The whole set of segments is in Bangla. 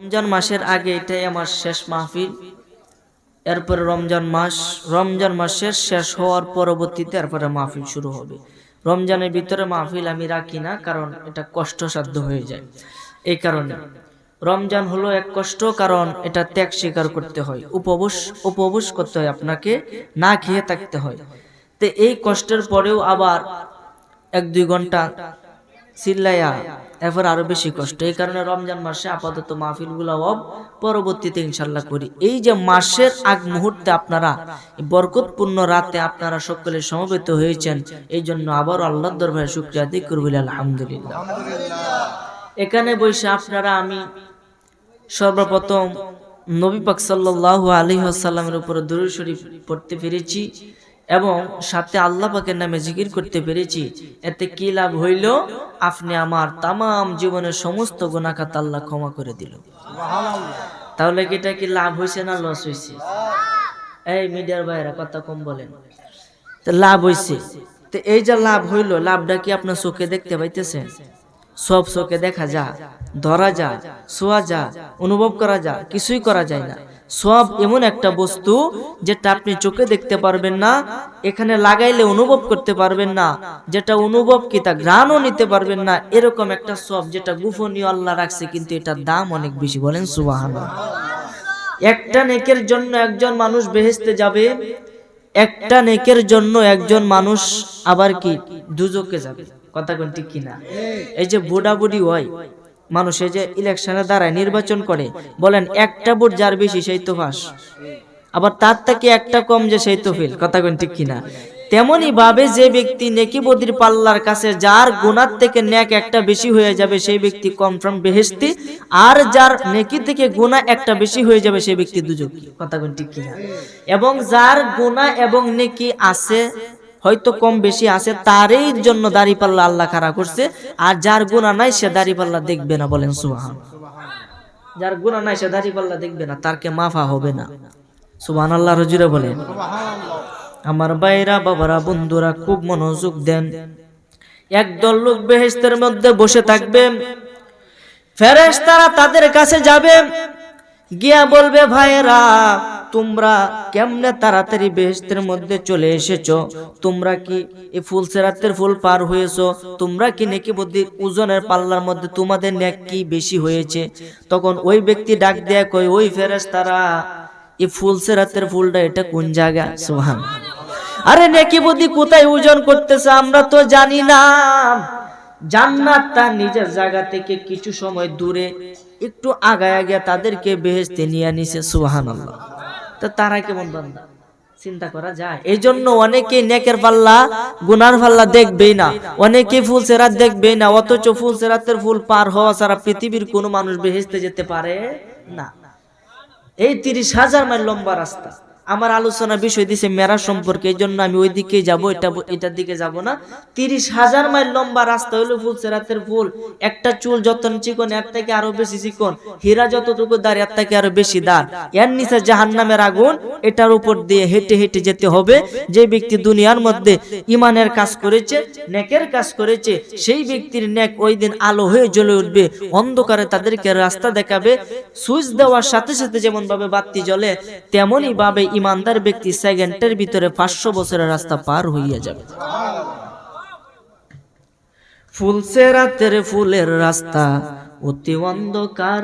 রমজান মাসের আগে এটাই আমার শেষ মাহফিল। এরপরে রমজান মাস, রমজান মাসের শেষ হওয়ার পরবর্তীতে এরপরে মাহফিল শুরু হবে। রমজানের ভিতরে মাহফিল আমি রাখি না, কারণ এটা কষ্টসাধ্য হয়ে যায়। এই কারণে রমজান হলো এক কষ্ট, কারণ এটা ত্যাগ স্বীকার করতে হয়। উপবাস উপবাস করতে হয় আপনাকে, না খেয়ে থাকতে হয়। তো এই কষ্টের পরেও আবার এক দুই ঘণ্টা চিল্লাইয়া এরপর আরও বেশি কষ্ট। এই কারণে রমজান মাসে আপাতত মাহফিলগুলা অব পরবর্তীতে ইনশাল্লাহ করি। এই যে মাসের আগ মুহূর্তে আপনারা বরকতপূর্ণ রাতে আপনারা সকলে সমবেত হয়েছেন, এই জন্য আবার আল্লাহ দরবারে শুক্রিয়া দিক করবিল আলহামদুলিল্লাহ। এখানে বসে আপনারা আমি সর্বপ্রথম নবী পাক সাল্লাল্লাহু আলাইহি ওয়াসাল্লামের উপরে দুরূদ শরীফ পড়তে পেরেছি। এবং সাথে আল্লাহ পাকের নামে জিকির করতে পেরেছি। এতে কি লাভ হইল? আপনি আমার তামাম জীবনের সমস্ত গুনাখাত আল্লাহ ক্ষমা করে দিল। তাহলে কি এটা কি লাভ হয়েছে না লস হয়েছে এই মিডিয়ার বাইরে কথা কম বলেন। লাভ হয়েছে তো এই যে লাভ হইল, লাভটা কি আপনার চোখে দেখতে পাইতেছেন? সব চোখে দেখা যা, ধরা যা, শোয়া যা, অনুভব করা যা, কিছুই করা যায় না। সব এমন একটা বস্তু যেটা আপনি চোখে দেখতে পারবেন না, এখানে লাগাইলে অনুভব করতে পারবেন না, যেটা অনুভব কি তা ঘ্রাণও নিতে পারবেন না, এরকম একটা সব যেটা গুফনীয় আল্লাহ রাখছে কিন্তু এটার দাম অনেক বেশি, বলেন সুবাহান একটা নেকের জন্য একজন মানুষ বেহেস্তে যাবে, একটা নেকের জন্য একজন মানুষ আবার কি দুজকে যাবে, কথা কিনা এই যে বুড়া বুড়ি হয় মানুষ যে ইলেকশনে দাঁড়ায়, নির্বাচন করে, বলেন একটা ভোট যার বেশি সেই তো ফাঁস। আবার তার থেকে একটা কম যে সেই তো ফেল, কথা কোন ঠিক কিনা? তেমনি ভাবে যে ব্যক্তি নেকি বদির পাল্লার কাছে যার গুণার থেকে ন্যাক একটা বেশি হয়ে যাবে, সেই ব্যক্তি কনফার্ম বেহেস্তি আর যার নেকি থেকে গুণা একটা বেশি হয়ে যাবে, সেই ব্যক্তি দুযোগ কথা কোন ঠিক কিনা? এবং যার গুণা এবং নেকি আছে হয়তো কম বেশি আছে, তারই জন্য দাড়ি পাল্লা আল্লাহ খাড়া করছে, আর যার গুণা নাই সে দাড়ি পাল্লা দেখবে না, বলেন সুবাহান। যার গুণা নাই সে দাড়ি পাল্লা দেখবে না তারকে মাফা হবে না। সুবাহান আল্লাহ রজুরে বলেন, আমার বাইরা বাবারা, বন্ধুরা, খুব মনোযোগ দেন। একদল লোক বেহেস্তের মধ্যে বসে থাকবে। ফেরেশতারা তাদের কাছে যাবে, গিয়া বলবে, ভাইয়েরা তোমরা কেমনে তাড়াতাড়ি বেহেস্তের মধ্যে চলে এসেছ? তোমরা কি এই ফুল সেরাতের ফুল পার হয়েছ? তোমরা কি নেকি বুদ্ধির ওজনের পাল্লার মধ্যে তোমাদের নেক কি বেশি হয়েছে? তখন ওই ব্যক্তি ডাক দেয়া কই ওই ফেরেশতারা, এই ফুল সেরাতের ফুলটা এটা কোন জায়গা? সোহান আরে নেকি বুদ্ধি কোথায় ওজন করতেছে আমরা তো জানি না। জান্নাত তার নিজের জায়গা থেকে কিছু সময় দূরে একটু আগায় আগে তাদেরকে বেহেস্তে নিয়ে নিছে সুহান তো তারা কেমন বান্দা? চিন্তা করা যায়। এই জন্য অনেকে নেকের পাল্লা, গুনার পাল্লা দেখবেই না। অনেকে ফুল সেরাত দেখবেই না। অথচ ফুল সেরাতের ফুল পার হওয়া ছাড়া পৃথিবীর কোনো মানুষ বেহেস্তে যেতে পারে না। এই তিরিশ হাজার মাইল লম্বা রাস্তা। আমার আলোচনা বিষয় দিছে মেরা সম্পর্কে এই জন্য আমি ওই দিকে যাব, এটা এটার দিকে যাব না। তিরিশ হাজার মাইল লম্বা রাস্তা হলো ফুল সেরাতের ফুল। একটা চুল যত চিকন, এর থেকে আরও বেশি চিকন। হীরা যতটুকু দাঁড়, এর থেকে আরও বেশি দাঁড়। এর নিচে জাহান নামের আগুন, এটার উপর দিয়ে হেঁটে হেঁটে যেতে হবে। যে ব্যক্তি দুনিয়ার মধ্যে ইমানের কাজ করেছে, নেকের কাজ করেছে, সেই ব্যক্তির নেক ওই দিন আলো হয়ে জ্বলে উঠবে। অন্ধকারে তাদেরকে রাস্তা দেখাবে। সুইচ দেওয়ার সাথে সাথে যেমন ভাবে বাতি জ্বলে, তেমনই ভাবে ইমানদার ব্যক্তি সেকেন্ডের ভিতরে পাঁচশো বছরের রাস্তা পার হইয়া যাবে। ফুলসে রাতের ফুলের রাস্তা অতি অন্ধকার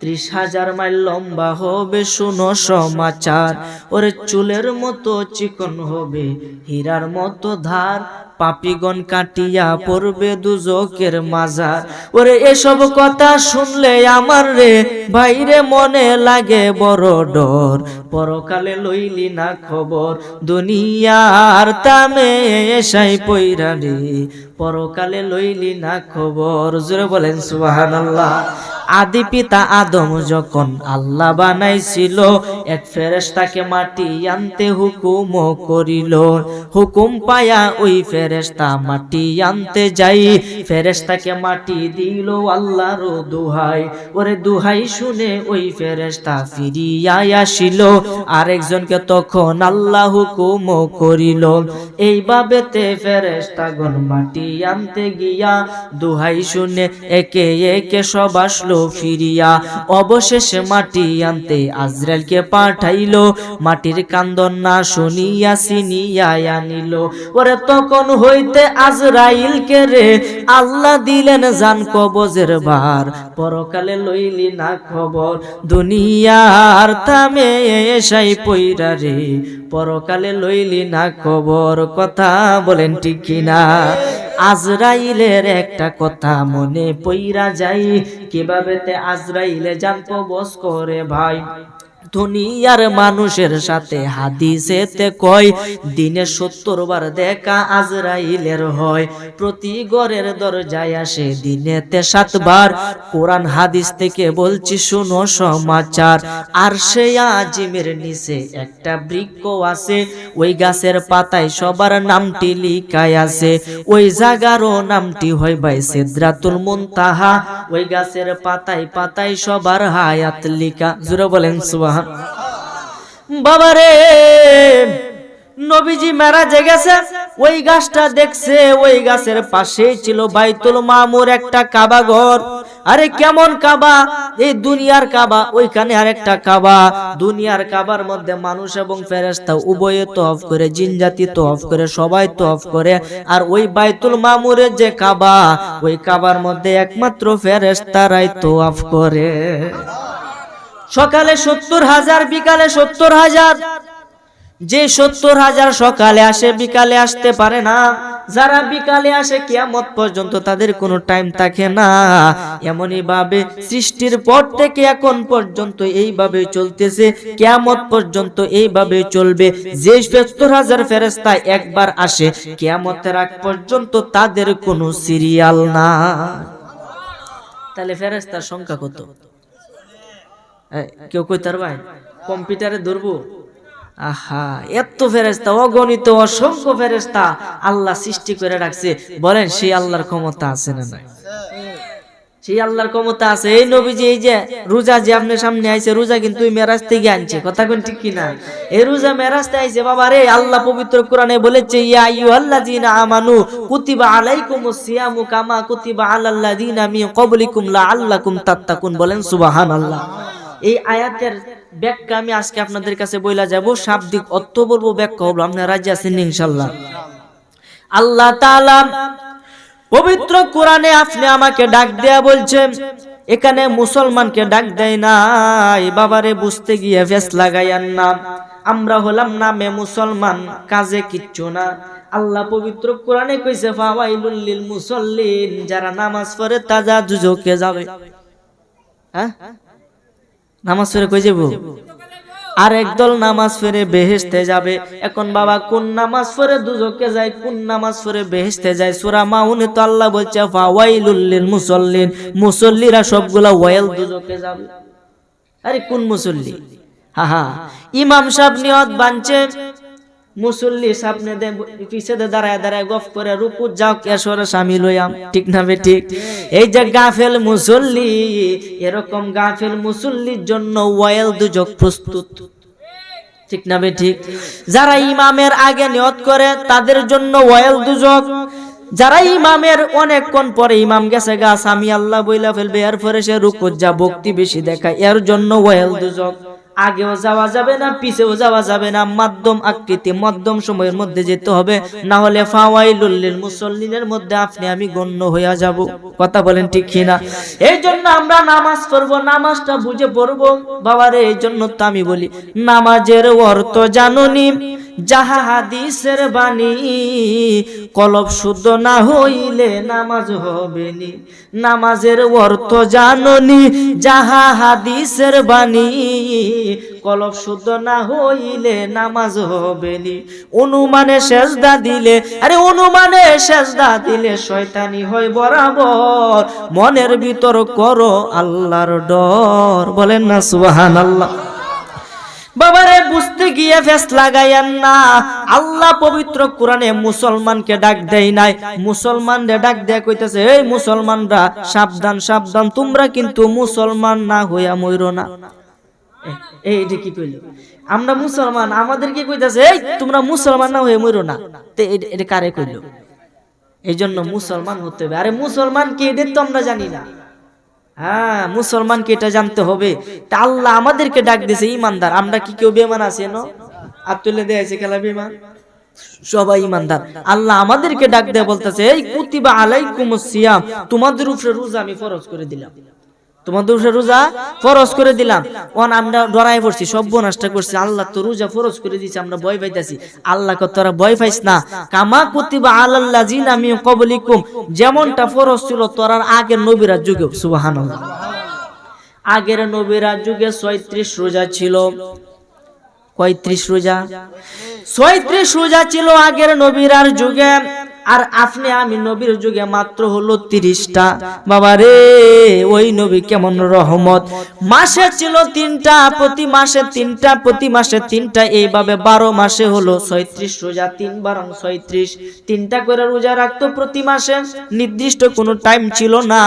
ত্রিশ হাজার মাইল লম্বা হবে শুনো সমাচার। ওরে চুলের মতো চিকন হবে, হীরার মতো ধার। পাপিগণ কাটিয়া পড়বে দুজকের মাজার। ওরে এসব কথা শুনলে আমার রে ভাইরে মনে লাগে বড় ডর। পরকালে লইলি না খবর, দুনিয়ার তামে এসাই পইরা রে পরকালে লইলি না খবর, জোরে বলেন সুবহানাল্লাহ। আদি পিতা আদম যখন আল্লাহ বানাইছিল, এক ফেরেশতাকে মাটি আনতে হুকুম করিল। হুকুম পায়া ওই ফেরেস্তা মাটি আনতে যাই। ফেরেশতাকে মাটি দিল আল্লাহর দোহাই। ওরে দোহাই শুনে ওই ফেরেস্তা ফিরিয়া আসিল। আরেকজনকে তখন আল্লাহ হুকুম করিল। এইভাবেতে ফেরেশতাগণ মাটি আনতে গিয়া দুহাই শুনে একে একে সব আসলো। ফিরিয়া অবশেষে মাটি আনতে আজরাইলকে পাঠাইলো। মাটির কান্দন না শুনিয়া সিনিয়া আনিল। ওরে, তখন হইতে আজরাইলকে রে, আল্লাহ দিলেন জান কবজের ভার। পরকালে লইলি না খবর, দুনিয়ার থামে এসাই পইরা রে। পরকালে লইলি না খবর, কথা বলেন ঠিক কিনা? আজরাইলের একটা কথা মনে পইরা যাই কীভাবে তে আজরাইলে জানতো বস করে ভাই? দুনিয়ার মানুষের সাথে হাদিসেতে কয়, দিনে সত্তর বার দেখা আজরাইলের হয়। প্রতি গড়ের দরজায় আসে দিনেতে সাতবার। কোরআন হাদিস থেকে বলছি, শুনো সমাচার। আর সে আজিমের নিচে একটা বৃক্ষ আছে, ওই গাছের পাতায় সবার নামটি লিখায় আছে। ওই জাগারও নামটি হয় ভাই সিদ্রাতুল মুনতাহা। ওই গাছের পাতায় পাতায় সবার হায়াত লিখা। জুড়ে বলেন সুবহান বাবারে নবীজি মেরাজে গেছে ওই গাছটা দেখছে, ওই গাছের পাশেই ছিল বাইতুল মামুর একটা কাবা ঘর। আরে কেমন কাবা? এই দুনিয়ার কাবা, ওইখানে আর একটা কাবা। দুনিয়ার কাবার মধ্যে মানুষ এবং ফেরেস্তা উভয়ে তফ করে, জিন জাতি তফ করে, সবাই তফ করে। আর ওই বাইতুল মামুরের যে কাবা, ওই কাবার মধ্যে একমাত্র ফেরেস্তারাই তোয়াফ করে। সকালে সত্তর হাজার, বিকালে সত্তর হাজার। যে সত্তর হাজার সকালে আসে, বিকালে আসতে পারে না। যারা বিকালে আসে, কিয়ামত পর্যন্ত তাদের কোনো টাইম থাকে না। এমনই ভাবে সৃষ্টির পর থেকে এখন পর্যন্ত এইভাবে চলতেছে। কিয়ামত পর্যন্ত এইভাবে চলবে। যে সত্তর হাজার ফেরেস্তা একবার আসে, কিয়ামতের আগ পর্যন্ত তাদের কোনো সিরিয়াল না তাহলে ফেরেস্তার সংখ্যা কত? কেউ কই তার ভাই? কম্পিউটারে ধরবো? আহা, এত ফেরেস্তা অগণিত, অসংখ্য ফেরেস্তা আল্লাহ সৃষ্টি করে রাখছে। বলেন, সেই আল্লাহর ক্ষমতা আছে না নাই? সেই আল্লাহর ক্ষমতা আছে। এই এই যে রোজা যে আপনার সামনে আইছে, রোজা কিন্তু মেরাজ থেকে আনছে। কথা কোন ঠিক কিনা? এই রোজা আইছে, বাবা রে, আল্লাহ পবিত্র কোরআনে বলেছে, ইয়া আইয়ুহাল্লাযীনা আমানু কুতিবা আলাইকুমুস সিয়ামু কামা কুতিবা আলাল্লাযীনা মিন ক্বাবলিকুম লাআল্লাকুম তাত্তাকুন। বলেন, সুবহানাল্লাহ। আয়াতের ব্যাখ্যা আমি আজকে আপনাদের কাছে বইলা যাব। শাব্দিক অর্থ বলব, ব্যাখ্যা হব আপনারা রাজি আছেন ইনশাল্লাহ আল্লাহ পবিত্র কোরআনে আপনি আমাকে ডাক দেয়া বলছেন, এখানে মুসলমানকে ডাক দেয় নাই। বাবারে, বুঝতে গিয়ে ফেস লাগাইয়ান না। আমরা হলাম নামে মুসলমান, কাজে কিচ্ছু না। আল্লাহ পবিত্র কোরআনে কইছে, ফাওয়াইলুল লিল মুসল্লিন, যারা নামাজ পড়ে তাজা দুজকে যাবে। হ্যাঁ? নামাজ পড়ে কই যাব? আর একদল নামাজ পড়ে বেহেশতে যাবে। এখন বাবা, কোন নামাজ পড়ে দুজকে যায়, কোন নামাজ পড়ে বেহেশতে যায়? সূরা মাউনে তো আল্লাহ বলছে, ফাওয়াইলুল লিল মুসাল্লিন। মুসল্লিরা সবগুলা ওয়াইল দুজকে যাবে। আরে কোন মুসল্লি? হা হা। ইমাম সাহেব নিয়ত বানছে মুসল্লি সামনে দে পিছে দে দাঁড়ায় দাঁড়ায় গফ করে, রুকু যাও, কেশরে শামিল হইয়াম ঠিক না বে ঠিক? এই যে গাফেল মুসল্লি, এরকম গাফেল মুসল্লির জন্য ওয়াইল দুজক প্রস্তুত। ঠিক না বে ঠিক? যারা ইমামের আগে নিয়ত করে, তাদের জন্য ওয়াইল দুজক। যারা ইমামের অনেকক্ষণ পরে ইমাম গেছে গা আমি আল্লাহ বইলা ফেলবে। এরপরে সে রুকু যা ভক্তি বেশি দেখায়, এর জন্য ওয়াইল দুজক। আগেও যাওয়া যাবে না, পিছেও যাওয়া যাবে না। মাধ্যম আকৃতি, মধ্যম সময়ের মধ্যে যেতে হবে। না হলে ফাওয়াইলুল্লিল মুসল্লিনের মধ্যে আপনি, আমি গণ্য হইয়া যাব। কথা বলেন ঠিক কিনা? এই জন্য আমরা নামাজ পড়ব, নামাজটা বুঝে পড়ব। বাবারে এই জন্য তো আমি বলি, নামাজের অর্থ জাননি। যাহা হাদিসের বাণী, কলব শুদ্ধ না হইলে নামাজ হবে নি নামাজের অর্থ জাননি, যাহা হাদিসের বাণী, কলব শুদ্ধ না হইলে নামাজ হবে নি অনুমানে সেজদা দিলে, আরে অনুমানে সেজদা দিলে শয়তানি হয় বরাবর। মনের ভিতর করো আল্লাহর ডর, বলেন না সুবহানাল্লাহ। বাবারে বুঝতে গিয়ে ফেস লাগাইয়েন না। আল্লাহ পবিত্র কোরআনে মুসলমানকে ডাক দেয় নাই। মুসলমানরে ডাক দেয়া কইতেছে, এই মুসলমানরা, সাবধান সাবধান, তোমরা কিন্তু মুসলমান না হইয়া মইরো না। এই কি কইল? আমরা মুসলমান আমাদের কি কইতাছে, এই, তোমরা মুসলমান না হয়ে মইরো না। এটা- কারে কইল? এই জন্য মুসলমান হতে হবে। আরে মুসলমান কি এটা তো আমরা জানি না। হ্যাঁ মুসলমানকে এটা জানতে হবে। তা আল্লাহ আমাদেরকে ডাক দিয়েছে ইমানদার, আমরা কি কেউ বেমান আছে ন আর দিয়েছে খেলা বেমান সবাই ইমানদার। আল্লাহ আমাদেরকে ডাক দেয়া বলতেছে, এই কুতিবা আলাইকুম সিয়াম, তোমাদের উপরে রোজা আমি ফরজ করে দিলাম। তোমাদের উপরে রোজা ফরজ করে দিলাম। ওন আমরা ডরাই পড়ছি, সব নষ্ট করছি। আল্লাহ তো রোজা ফরজ করে দিয়েছে, আমরা ভয় পাইতাছি। আল্লাহ কত তোরা ভয় পাইস না। কামা কুতিবা আলাল্লাহ জিন আমি কবলিকুম যেমনটা ফরজ ছিল তোরার আগের নবীরা যুগে। সুবহানাল্লাহ। আগের নবীরা যুগে ছয়ত্রিশ রোজা ছিল। পঁয়ত্রিশ রোজা। ছয়ত্রিশ রোজা ছিল আগের নবীরার যুগে। আর আপনি আমি নবীর যুগে মাত্র হলো তিরিশটা। বাবা রে, ওই নবী কেমন রহমত। মাসে ছিল তিনটা, প্রতি মাসে তিনটা, প্রতি মাসে তিনটা, এইভাবে বারো মাসে হলো ছয়ত্রিশ রোজা, তিন বারং ছয়ত্রিশ। তিনটা করে রোজা রাখতো প্রতি মাসে, নির্দিষ্ট কোনো টাইম ছিল না।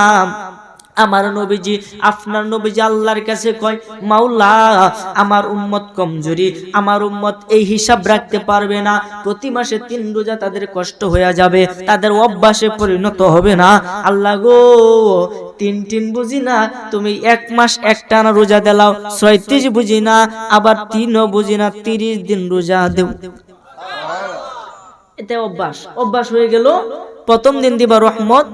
আমার নবীজি আপনার নবীজি আল্লাহর কাছে কয় মাওলা আমার উম্মত কমজোরি আমার উম্মত এই হিসাব রাখতে পারবে না। প্রতি মাসে তিন রোজা তাদের কষ্ট হয়ে যাবে তাদের অভ্যাসে পরিণত হবে না। আল্লাহ গো তিন তিন বুঝি না তুমি এক মাস একটানা রোজা দিলাও ছয়ত্রিশ বুঝি না আবার তিনও বুঝি না তিরিশ দিন রোজা দেও। এতে অভ্যাস। অভ্যাস হয়ে গেল প্রথম দিন দিবা রহমত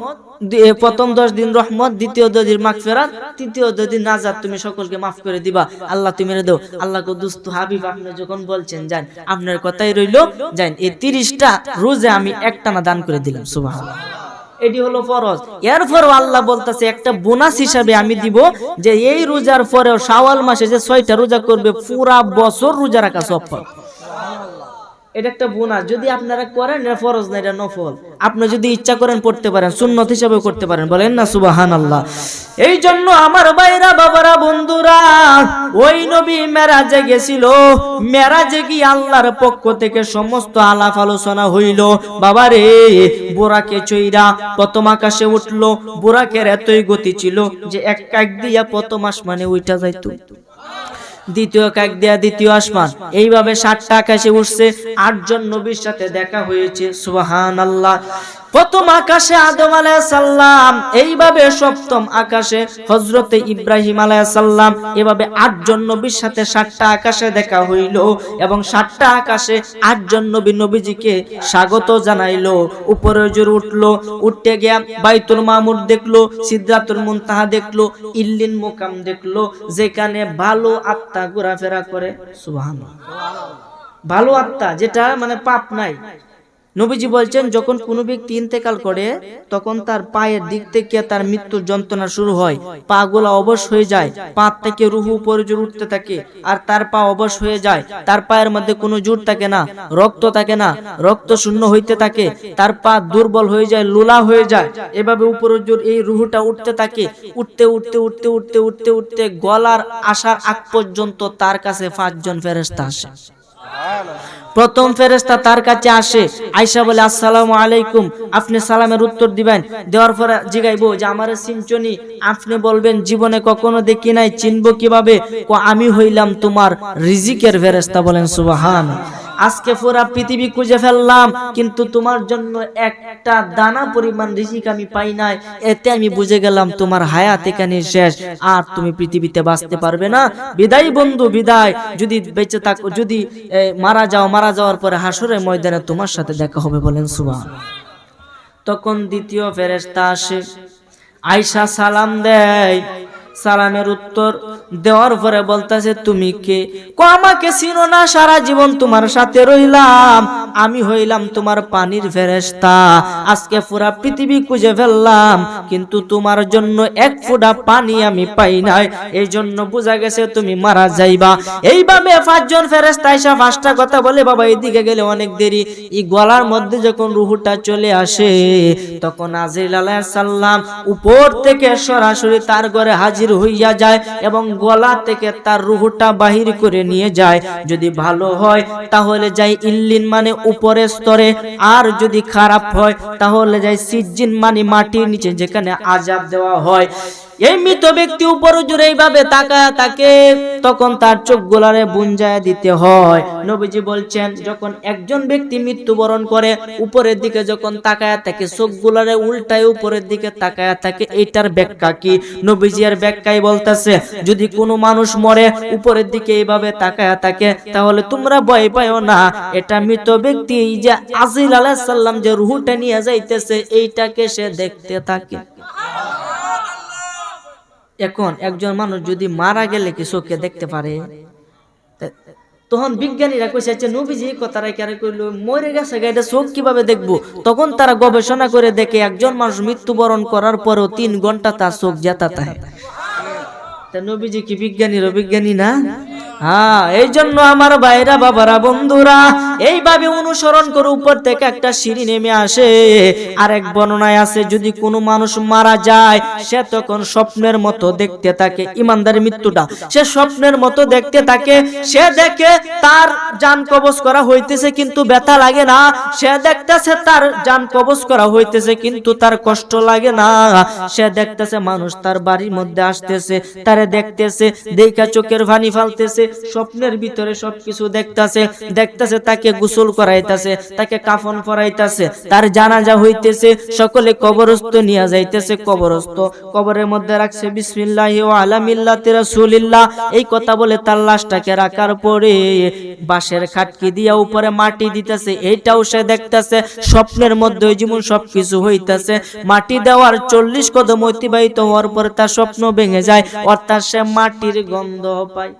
প্রথম দশ দিন রহমত, দ্বিতীয় দশ দিন মাফ ফেরাত তৃতীয় দশ দিন নাজাত তুমি সকলকে মাফ করে দিবা। আল্লাহ তুমি দাও। আল্লাহ দুস্ত হাবিব আপনি যখন বলছেন, যান, আপনার কথাই রইল, যান, এই তিরিশটা রোজে আমি একটানা দান করে দিলাম সুবাহ এটি হলো ফরজ। এরপরও আল্লাহ বলতেছে, একটা বোনাস হিসাবে আমি দিব যে এই রোজার পরেও শাওয়াল মাসে যে ছয়টা রোজা করবে, পুরা বছর রোজা রাখা সব। এটা একটা বোনাস। যদি আপনারা করেন এটা ফরজ না, এটা নফল। আপনি যদি ইচ্ছা করেন পড়তে পারেন, সুন্নত হিসাবে করতে পারেন। বলেন না সুবাহান আল্লাহ এই জন্য আমার ভাইরা, বাবারা, বন্ধুরা, ওই নবী মেরাজে গেছিল। মেরাজে গিয়ে আল্লাহর পক্ষ থেকে সমস্ত আলাপ আলোচনা হইল। বাবারে বোরাকে চইরা প্রথম আকাশে উঠল। বোরাকের এতই গতি ছিল যে এক কাক দিয়া প্রথম আসমানে উইটা যাইতো। দ্বিতীয় কাক দেয়া দ্বিতীয় আসমান। এইভাবে ষাটটা আকাশে উঠছে, আটজন নবীর সাথে দেখা হয়েছে। সুবাহান আল্লাহ প্রথম আকাশে আদম আলাইসাল্লাম এইভাবে সপ্তম আকাশে হজরতে ইব্রাহিম আলাইসাল্লাম এভাবে আটজন নবীর সাথে ষাটটা আকাশে দেখা হইল এবং ষাটটা আকাশে আটজন নবী নবীজিকে স্বাগত জানাইলো। উপরে জোর উঠল, উঠতে গিয়া বাইতুল মামুর দেখল সিদ্ধাতুল মুনতাহা দেখল ইল্লিন মোকাম দেখল, যেখানে ভালো আত্মা ঘোরাফেরা করে। সুবহানাল্লাহ। ভালো আত্মা, যেটা মানে পাপ নাই। নবীজি বলছেন, যখন কোনো ব্যক্তি ইন্তেকাল করে, তখন তার পায়ের দিক থেকে তার মৃত্যুর যন্ত্রণা শুরু হয়। পা গুলা অবশ হয়ে যায় পা থেকে রুহু উপরে জোর উঠতে থাকে, আর তার পা অবশ হয়ে যায়। তার পায়ের মধ্যে কোনো জোর থাকে না, রক্ত থাকে না, রক্ত শূন্য হইতে থাকে। তার পা দুর্বল হয়ে যায়, লোলা হয়ে যায়। এভাবে উপরে জোর এই রুহুটা উঠতে থাকে। উঠতে উঠতে উঠতে উঠতে উঠতে উঠতে গলার আসার আগ পর্যন্ত তার কাছে পাঁচজন ফেরেস্তা আসে। প্রথম ফেরেস্তা তার কাছে আসে, আয়সা বলে, আসসালামু আলাইকুম, আপনি সালামের উত্তর দিবেন। দেওয়ার পরে জিগাইবো যে, আমার সিঞ্চনি আপনি বলবেন, জীবনে কখনো দেখি নাই, চিনবো কীভাবে? আমি হইলাম তোমার রিজিকের ফেরেস্তা বলেন সুবাহান আজকে পুরা পৃথিবী খুঁজে ফেললাম, কিন্তু তোমার জন্য একটা দানা পরিমাণ রিজিক আমি পাই নাই। এতে আমি বুঝে গেলাম তোমার হায়াত এখানে শেষ, আর তুমি পৃথিবীতে বাঁচতে পারবে না। বিদায় বন্ধু, বিদায়। যদি বেঁচে থাকো, যদি মারা যাও, মারা যাওয়ার পরে হাসরের ময়দানে তোমার সাথে দেখা হবে বলেন সুবাহ তখন দ্বিতীয় ফেরেশতা আসে আয়সা সালাম দেয় সালামের উত্তর দেওয়ার পরে বলতেছে, তুমি কে? কো আমাকে চিনো না, সারা জীবন তোমার সাথে রইলাম। আমি হইলাম তোমার পানির ফেরেশতা। আজকে পুরা পৃথিবী খুঁজে ফেললাম, কিন্তু তোমার জন্য এক ফোঁটা পানি আমি পাই নাই। এই জন্য বোঝা গেছে তুমি মারা যাইবা। এইভাবে পাঁচজন ফেরেশতা এসে পাঁচটা কথা বলে, বাবা, এদিকে গেলে অনেক দেরি। এই গলার মধ্যে যখন রুহুটা চলে আসে, তখন আজিল আজরিল আলাইসাল্লাম উপর থেকে সরাসরি তার ঘরে হাজির হইয়া যায় এবং গলা থেকে তার রুহুটা বাহির করে নিয়ে যায়। যদি ভালো হয়, তাহলে যাই ইল্লিন মানে উপরের স্তরে আর যদি খারাপ হয় তাহলে যাই সিজ্জিন মানে মাটির নিচে যেখানে আজাব দেওয়া হয়। এই মৃত ব্যক্তি উপর জুড়ে এইভাবে তাকায় তাকে তখন তার চোখ গোলারে বুঞ্জায় দিতে হয়। নবীজি বলছেন, যখন একজন ব্যক্তি মৃত্যুবরণ করে, উপরের দিকে যখন তাকায় তাকে চোখ গোলারে উল্টায় উপরের দিকে তাকায় থাকে, এইটার ব্যাখ্যা কি? নবীজি এর ব্যাখ্যায় বলতেছে, যদি কোনো মানুষ মরে, উপরের দিকে এইভাবে তাকায় থাকে, তাহলে তোমরা ভয় পাইও না। এটা মৃত ব্যক্তি যে আজিল আলাইহিস সালাম যে রুহটা নিয়ে যাইতেছে, এইটাকে সে দেখতে থাকে। এখন একজন মানুষ যদি মারা গেলে কি চোখে দেখতে পারে? তখন বিজ্ঞানীরা কইছে আচ্ছা নবীজি কথাটা কেন কইলো, মরে গেছে এটা চোখ কীভাবে দেখব? তখন তারা গবেষণা করে দেখে একজন মানুষ মৃত্যুবরণ করার পরেও তিন ঘণ্টা তার চোখ জেতা থাকে তা নবীজি কি বিজ্ঞানীর বিজ্ঞানী না? হ্যাঁ এই জন্য আমার ভাইরা, বাবারা, বন্ধুরা, এইভাবে অনুসরণ করে উপর থেকে একটা সিঁড়ি নেমে আসে। আর এক বর্ণনায় আছে, যদি কোনো মানুষ মারা যায়, সে তখন স্বপ্নের মতো দেখতে থাকে মৃত্যুটা। সে স্বপ্নের মতো দেখতে থাকে, সে দেখে তার যান কবজ করা হইতেছে কিন্তু ব্যথা লাগে না। সে দেখতেছে তার যান কবজ করা হইতেছে কিন্তু তার কষ্ট লাগে না। সে দেখতেছে মানুষ তার বাড়ির মধ্যে আসতেছে, তারে দেখতেছে, দেখা চোখের ভানি ফালতেছে স্বপ্নের ভিতরে সবকিছু দেখতাছে দেখতাছে তাকে গোসল করাইতাছে, তাকে কাফন পরাইতাছে, তার জানাজা হইতেছে, সকলে কবরস্থ নিয়ে যাইতেছে কবরস্থ। কবরের মধ্যে রাখছে, বিসমিল্লাহ ও আলা মিল্লাতি রাসূলিল্লাহ। এই কথা বলে তার লাশটাকে রাখার পরে বাঁশের খাটকি দিয়া উপরে মাটি দিতেছে, এইটাও সে দেখতেছে, স্বপ্নের মধ্যে যেমন সবকিছু হইতাছে। মাটি দেওয়ার চল্লিশ কদম অতিবাহিত হওয়ার পরে তার স্বপ্ন ভেঙে যায়, অর্থাৎ সে মাটির গন্ধ পায়।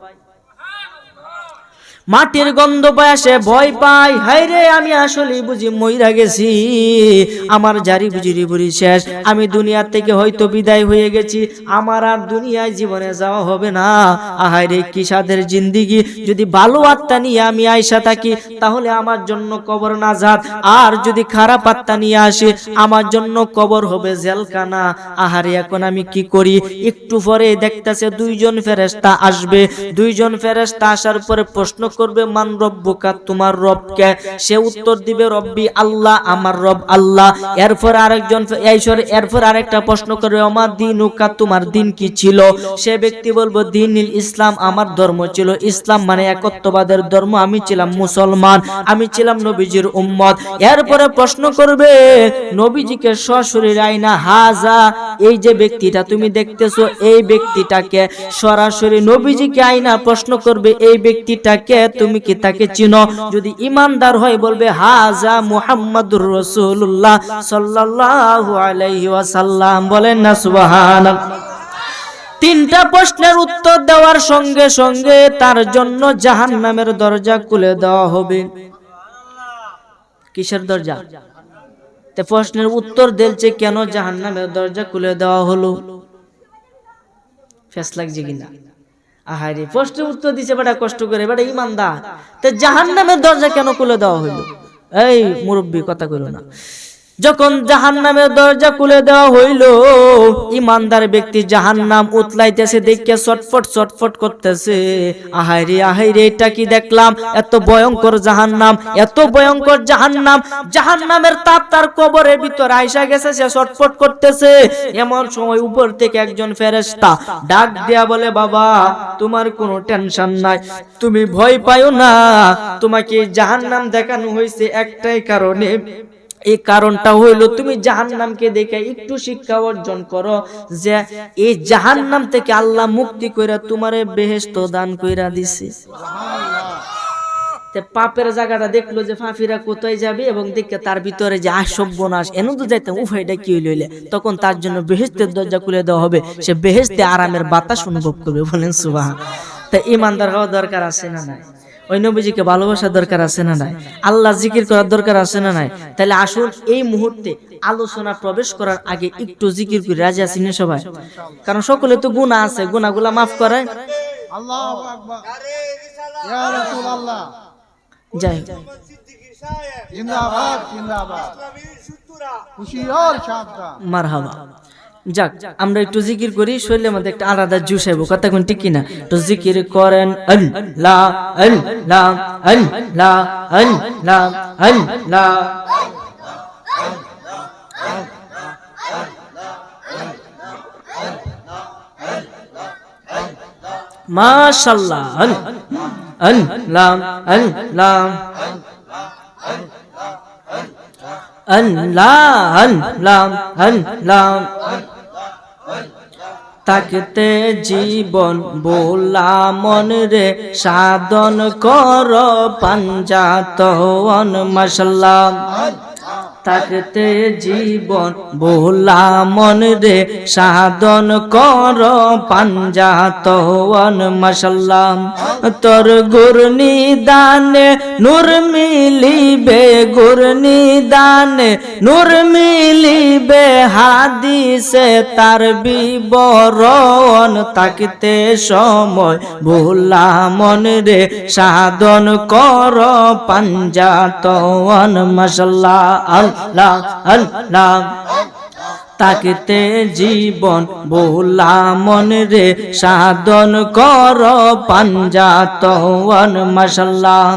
মাটির গন্ধ পায় সে ভয় পাই। হাই রে আমি আসলে বুঝি মইরা গেছি। আমার জারি বুঝিরি বুড়ি শেষ। আমি দুনিয়ার থেকে হয়তো বিদায় হয়ে গেছি। আমার আর দুনিয়ায় জীবনে যাওয়া হবে না। আহাই রে কি সাদের জিন্দিগি। যদি ভালো আত্মা নিয়ে আমি আইসা থাকি, তাহলে আমার জন্য কবর না নাজাদ আর যদি খারাপ আত্মা নিয়ে আসে, আমার জন্য কবর হবে জেলখানা। আহারে এখন আমি কি করি? একটু পরে দেখতেছে দুইজন ফেরেস্তা আসবে। দুইজন ফেরেস্তা আসার পরে প্রশ্ন করবে, মান রব্বুকা, তোমার রবকে? সে উত্তর দিবে, রব্বি আল্লাহ, আমার রব আল্লাহ। এরপর আরেকজন ঈশ্বর এরপর আরেকটা প্রশ্ন করবে আমার দিনুকা, তোমার দিন কি ছিল? সে ব্যক্তি বলব দিন ইসলাম আমার ধর্ম ছিল। ইসলাম মানে একত্ববাদের ধর্ম। আমি ছিলাম মুসলমান, আমি ছিলাম নবীজির উম্মত। এরপরে প্রশ্ন করবে, নবীজিকে সশরীর আইনা হাজা, এই যে ব্যক্তিটা তুমি দেখতেছো, এই ব্যক্তিটাকে সরাসরি নবীজিকে আইনা? প্রশ্ন করবে, এই ব্যক্তিটাকে তুমি কি তাকে চিনো? যদি ইমানদার হয় বলবে হাজা মুহাম্মাদুর রাসূলুল্লাহ সাল্লাল্লাহু আলাইহি ওয়াসাল্লাম। বলেন না সুবহানাল্লাহ। তিনটা প্রশ্নের উত্তর দেওয়ার সঙ্গে সঙ্গে তার জন্য জাহান নামের দরজা খুলে দেওয়া হবে। কিসের দরজা? তে প্রশ্নের উত্তর দিলছে কেন জাহান নামের দরজা খুলে দেওয়া হলো? ফেস লাগছে কিনা? আহারে, প্রশ্নের উত্তর দিছে, বেটা, কষ্ট করে, বেটা, ইমানদার। তা জাহান নামের দরজা কেন খুলে দেওয়া হইল? এই মুরব্বী, কথা করো না। যখন জাহান্নামের দরজা খুলে দেওয়া হইল, ইমানদার ব্যক্তি জাহান্নাম উতলাইতেছে, দেখে ছটফট ছটফট করতেছে। আহাইরে আহাইরে, এটা কি দেখলাম? এত ভয়ঙ্কর জাহান্নাম, এত ভয়ঙ্কর জাহান্নাম। জাহান্নামের তাপ তার কবরের ভিতর আইসা গেছে, সে ছটফট করতেছে। এমন সময় উপর থেকে একজন ফেরেস্তা ডাক দেয়া বলে, বাবা, তোমার কোনো টেনশন নাই, তুমি ভয় পাইও না। তোমাকে জাহান্নাম দেখানো হয়েছে একটাই কারণে। এই কারণটা হইল তুমি জাহান্নামকে দেখে একটু শিক্ষা অর্জন করো যে এই জাহান্নাম থেকে আল্লাহ মুক্তি কইরা তোমারে বেহেশত দান কইরা দিছে। পাপের জায়গাটা দেখল যে ফাফিরা কোথায় যাবে এবং দেখে তার ভিতরে যে আসব্য নাশ এনে তো যাইতাম উফাইটা কি হইলে তখন তার জন্য বেহেস্তের দরজা খুলে দেওয়া হবে। সে বেহেস্তে আরামের বাতাস অনুভব করবে, বলেন সুবাহ তা ইমানদার হওয়া দরকার আছে না নাই? ওই নবীজিকে ভালোবাসার দরকার আছে না নাই? আল্লাহ জিকির করার দরকার আছে না নাই? তাহলে আসুন এই মুহূর্তে আলোচনা প্রবেশ করার আগে একটু জিকির করে। রাজি আছি না সবাই? কারণ সকলে তো গুণা আছে গুণাগুলা মাফ করে আল্লাহু আকবার। ইয়া রাসূলুল্লাহ। যাই মারহাবা। যাক, আমরা একটু জিকির করি, শরীরের মধ্যে একটা আলাদা জুস আইব। কথা কোন ঠিক কিনা? তো জিকির করেন আল্লাহ আল্লাহ আল্লাহ আল্লাহ আল্লাহ মাশাল্লাহ আল্লাহ আল্লাহ আল্লাহ আল্লাহ আল্লাহ তাকতে জীবন বোলা মন রে সাধন কর পাঞ্জাত মশাল্লাহ। তাকতে জীবন বোলা মন রে, সাধন কর পাঞ্জা পাঞ্জাত মশাল্লাম। তোর গুরনি দানে নূর মিলিবে গুরনি দানে নূর মিলিবে, হাদিসে তার বিবরণ তাকিতে সময় ভোলা মন রে, সাধন কর পাঞ্জা পাঞ্জাতন মশাল্লাহ। আল্লাহ আল্লাহ তাকিতে জীবন বোলা মন রে, সাধন কর পাঞ্জাতন মশাল্লাহ।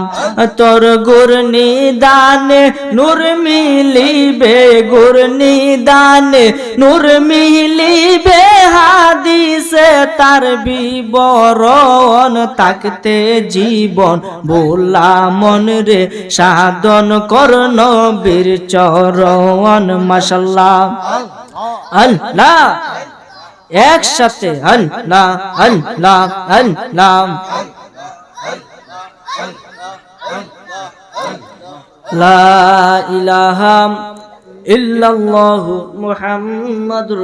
তোর গুরনি দানে নূর মিলিবে গুরনি দানে নূর মিলিবে, হাদিসে তার বিবরণ। তাকতে জীবন বোলা মন রে, সাধন কর নবীর চরণ, মশাল্লাহ। আল্লাহ একসাথে আল্লাহ আল্লাহ আল্লাহ লা ইলাহা ইল্লাল্লাহু মুহাম্মাদুর